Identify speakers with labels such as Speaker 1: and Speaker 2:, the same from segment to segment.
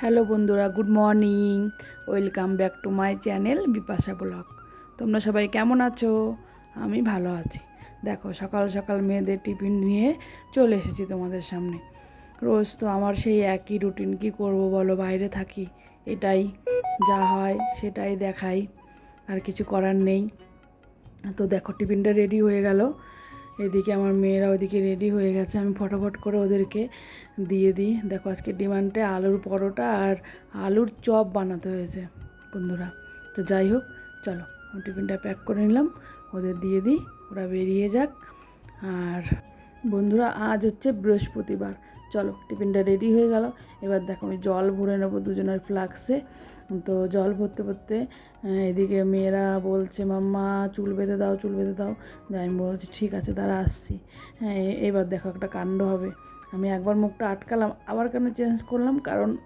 Speaker 1: Hello বন্ধুরা, good morning. Welcome back to my channel Bipasha blog. তোমরা সবাই কেমন আছো? আমি ভালো আছি। দেখো, সকাল সকাল মেয়েদের টিফিন নিয়ে চলে এসেছি তোমাদের সামনে। রোজ তো আমার সেই একই রুটিন, কি করব বলো, বাইরে থাকি। এটাই যা হয়, সেটাই দেখাই। আর কিছু করার নেই। তো দেখো, টিফিনটা রেডি হয়ে গেল। এদিকে আমার মেয়েরা ওইদিকে রেডি হয়ে গেছে। আমি ফটাফট করে ওদেরকে দিয়ে দিই। দেখো আজকে ডিমান্ডে আলুর পরোটা আর আলুর চপ বানাতে হয়েছে বন্ধুরা। তো যাই হোক, চলো টিফিনটা প্যাক করে নিলাম। ওদের দিয়ে দিই, ওরা বেরিয়ে যাক। আর বন্ধুরা, আজ হচ্ছে বৃহস্পতিবার। চলো, টিফিনটা রেডি হয়ে গেল। এবার দেখো, আমি জল ভরে নেব দুজনের ফ্লাক্সে। তো জল ভরতে ভরতে এদিকে মেয়েরা বলছে, মাম্মা, চুল বেঁধে দাও, চুল বেঁধে দাও। আমি বলছি, ঠিক আছে তারা আসছি। হ্যাঁ এবার দেখো, একটা কাণ্ড হবে। আমি একবার মুখটা আটকালাম, আবার কেন চেঞ্জ করলাম? কারণ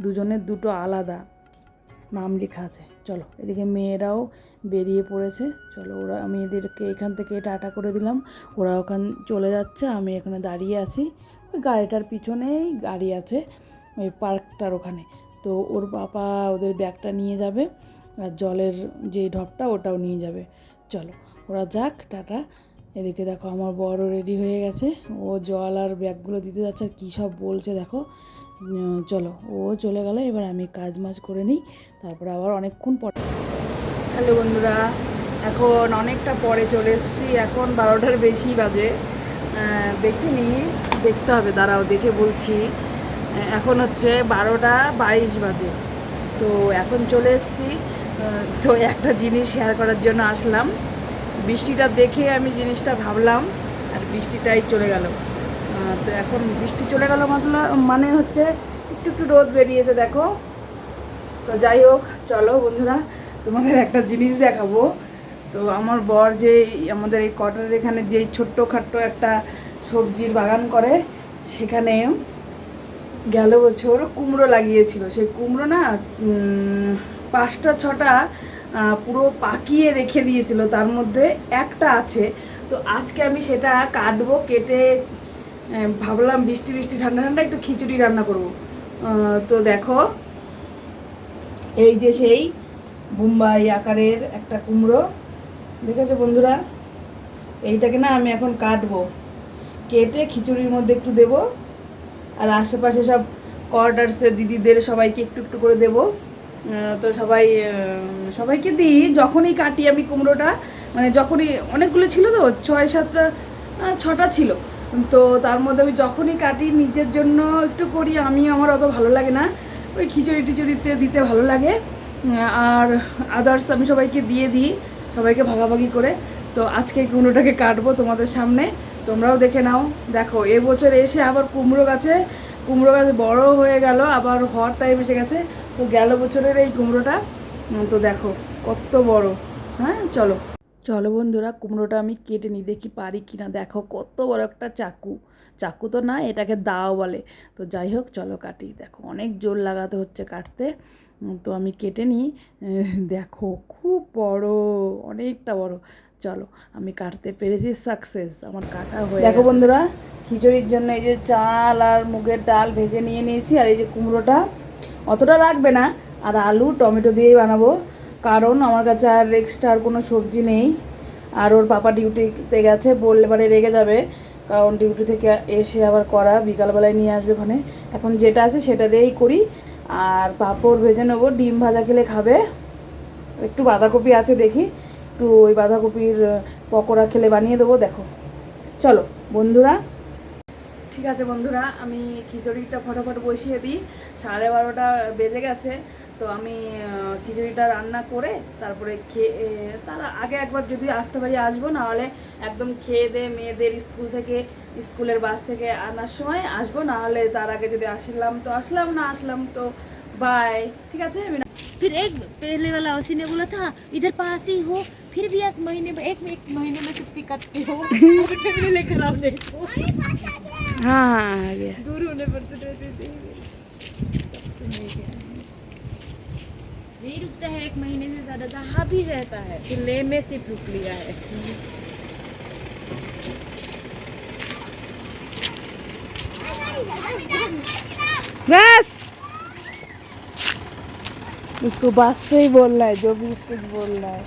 Speaker 1: দুজনের দুটো আলাদা। নাম লেখা আছে। চলো, এদিকে মেয়েরাও বেরিয়ে পড়েছে। চলো, ওরা, আমি এদেরকে এখান থেকে টাটা করে দিলাম। ওরা ওখান চলে যাচ্ছে, আমি এখানে দাঁড়িয়ে আছি। ওই গাড়িটার পিছনেই গাড়ি আছে, ওই পার্কটার ওখানে। তো ওর বাবা ওদের ব্যাগটা নিয়ে যাবে, আর জলের যে ঢপটা, ওটাও নিয়ে যাবে। চলো, ওরা যাক, টাটা। এদিকে দেখো, আমার বড় রেডি হয়ে গেছে। ও জল আর ব্যাগগুলো দিতে যাচ্ছে, আর কী সব বলছে, দেখো। চলো, ও চলে গেল, এবার আমি কাজ মাজ করে নিই, তারপরে আবার অনেকক্ষণ পরে হ্যালো বন্ধুরা, এখন অনেকটা পরে চলে এসেছি, এখন বারোটার বেশি বাজে। দেখে দেখিনি দেখতে হবে, দাঁড়াও, দেখে বলছি। এখন হচ্ছে বারোটা বাইশ বাজে। তো এখন চলে এসেছি তো একটা জিনিস শেয়ার করার জন্য আসলাম। বৃষ্টিটা দেখে আমি জিনিসটা ভাবলাম, আর বৃষ্টিটাই চলে গেল। তো এখন বৃষ্টি চলে গেল মতলব মানে হচ্ছে একটু একটু রোদ বেরিয়েছে, দেখো। তো যাই হোক, চলো বন্ধুরা, তোমাদের একটা জিনিস দেখাবো। তো আমার বর যে আমাদের এই কটার এখানে যে ছোট্ট খাট্ট একটা সবজির বাগান করে, সেখানে গেল বছর কুমড়ো লাগিয়েছিল। সেই কুমড়ো না পাঁচটা, ছটা পুরো পাকিয়ে রেখে দিয়েছিল। তার মধ্যে একটা আছে। তো আজকে আমি সেটা কাটবো, কেটে ভাবলাম বৃষ্টি বৃষ্টি, ঠান্ডা ঠান্ডা একটু খিচুড়ি রান্না করব। তো দেখো, এই যে সেই বোম্বাই আকারের একটা কুমড়ো। দেখেছ বন্ধুরা? এইটাকে না আমি এখন কাটবো। কেটে খিচুড়ির মধ্যে একটু দেব। আর আশেপাশে সব কোয়ার্টার্সের দিদিদের সবাইকে একটু একটু করে দেব। তো সবাই সবাইকে দিই। যখনই কাটি আমি কুমড়োটা মানে যখনই, অনেকগুলো ছিল তো, ছয়, সাতটা ছটা ছিল। তো তার মধ্যে আমি যখনই কাটি নিজের জন্য একটু করি, আমি আমার অত ভালো লাগে না। ওই খিচুড়ি টিচুড়িতে দিতে ভালো লাগে। আর আদার্স আমি সবাইকে দিয়ে দিই, সবাইকে ভাগাভাগি করে। তো আজকে কুমড়োটাকে কাটবো তোমাদের সামনে। তোমরাও দেখে নাও। দেখো, এবছর এসে আবার কুমড়ো গাছে, কুমড়ো গাছ বড় হয়ে গেল, আবার হওয়ার টাইম এসে গেছে। তো গেল বছরের এই কুমড়োটা। তো দেখো, কত বড়। হ্যাঁ চলো। চলো বন্ধুরা কুমড়োটা আমি কেটে নিই দেখি পারি কি না দেখো কত বড় একটা চাকু। চাকু তো না এটাকে দাও বলে। তো যাই হোক চলো কাটি। দেখো অনেক জোর লাগাতে হচ্ছে কাটতে। তো আমি কেটে নিই। দেখো খুব বড় অনেকটা বড়। চলো আমি কাটতে পেরেছি সাকসেস আমার কাটা হয়ে দেখো বন্ধুরা খিচুড়ির জন্য এই যে চাল আর মুগের ডাল ভেজে নিয়ে নিয়েছি আর এই যে কুমড়োটা অতটা লাগবে না। আর আলু টমেটো দিয়েই বানাবো। কারণ আমার কাছে আর এক্সট্রা আর কোনো সবজি নেই। আর ওর পাপা ডিউটিতে গেছে, বললে পরে রেগে যাবে। কারণ ডিউটি থেকে এসে আবার করা, বিকালবেলায় নিয়ে আসবে ওখানে। এখন যেটা আছে সেটা দিয়েই করি। আর পাঁপড় ভেজে নেব, ডিম ভাজা খেলে খাবে। একটু বাঁধাকপি আছে দেখি। একটু ওই বাঁধাকপির পকোড়া খেলে বানিয়ে দেবো, দেখো। চলো, বন্ধুরা। ঠিক আছে বন্ধুরা, আমি খিচুড়িটা ফটাফট বসিয়ে দিই। সাড়ে বারোটা বেজে গেছে। তো আমি আহ, খিচুড়িটা রান্না করে তারপরে খেয়ে এ, তার আগে একবার যদি আসতে পারি আসবো নাহলে একদম খেয়ে দিয়ে মেয়েদের স্কুল থেকে স্কুলের বাস থেকে আনার সময় আসবো নাহলে তার আগে যদি আসলাম তো আসলাম না আসলাম তো বাই ঠিক আছে আমি
Speaker 2: फिर एक पहले वाला उसी ने बोला था इधर पास ही हो फिर भी एक महीने में एक एक महीने में छुट्टी करते हो और फैमिली लेकर आप देखो
Speaker 1: हाँ हाँ आ गया
Speaker 2: दूर होने पर तो रहते थे तब से नहीं रुकता है, एक महीने से ज़्यादा था भी रहता है तो ले में सिर्फ़ रुक लिया है।
Speaker 1: बस! उसको बात से ही बोलना है, जो भी कुछ बोलना है।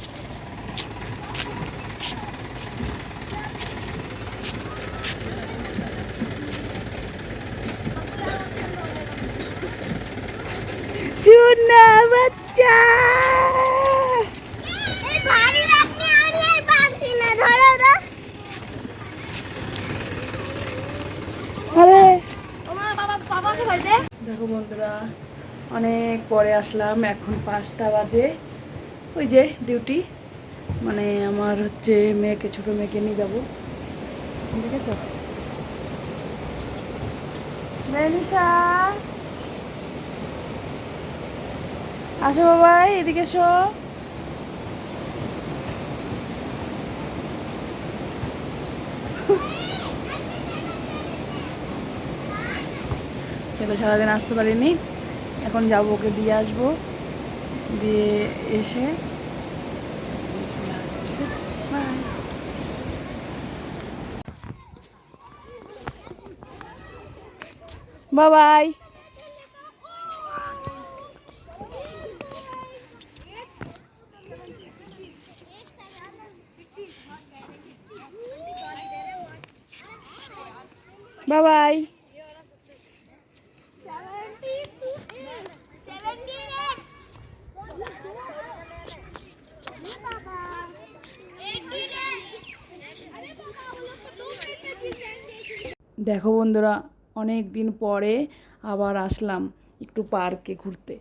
Speaker 1: দেখো বন্ধুরা অনেক পরে আসলাম এখন পাঁচটা বাজে। ওই যে ডিউটি মানে আমার হচ্ছে মেয়েকে ছোটো মেয়েকে নিয়ে যাব। ঠিক আছে মেনিশা আসো বাবাই এদিকে এসো। চলো সারাদিন আসতে পারিনি। এখন যাব, ওকে দিয়ে আসব। দিয়ে এসে বাই বাই। বাই বাই দেখো বন্ধুরা অনেক দিন পরে আবার আসলাম একটু পার্কে ঘুরতে।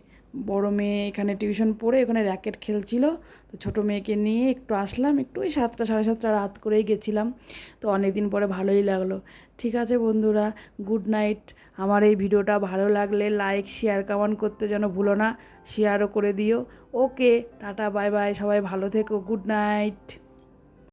Speaker 1: বড় মেয়ে এখানে টিউশন পড়ে, ওখানে র্যাকেট খেলছিল। তো ছোটো মেয়েকে নিয়ে একটু আসলাম, একটু ওই সাতটা, সাড়ে সাতটা রাত করেই গেছিলাম। তো অনেক দিন পরে ভালোই লাগল। ঠিক আছে বন্ধুরা গুড নাইট আমার এই ভিডিওটা ভালো লাগলে লাইক শেয়ার কামান করতে যেন ভুলো না। শেয়ারও করে দিও। ওকে টাটা বাই বাই সবাই ভালো থেকো গুড নাইট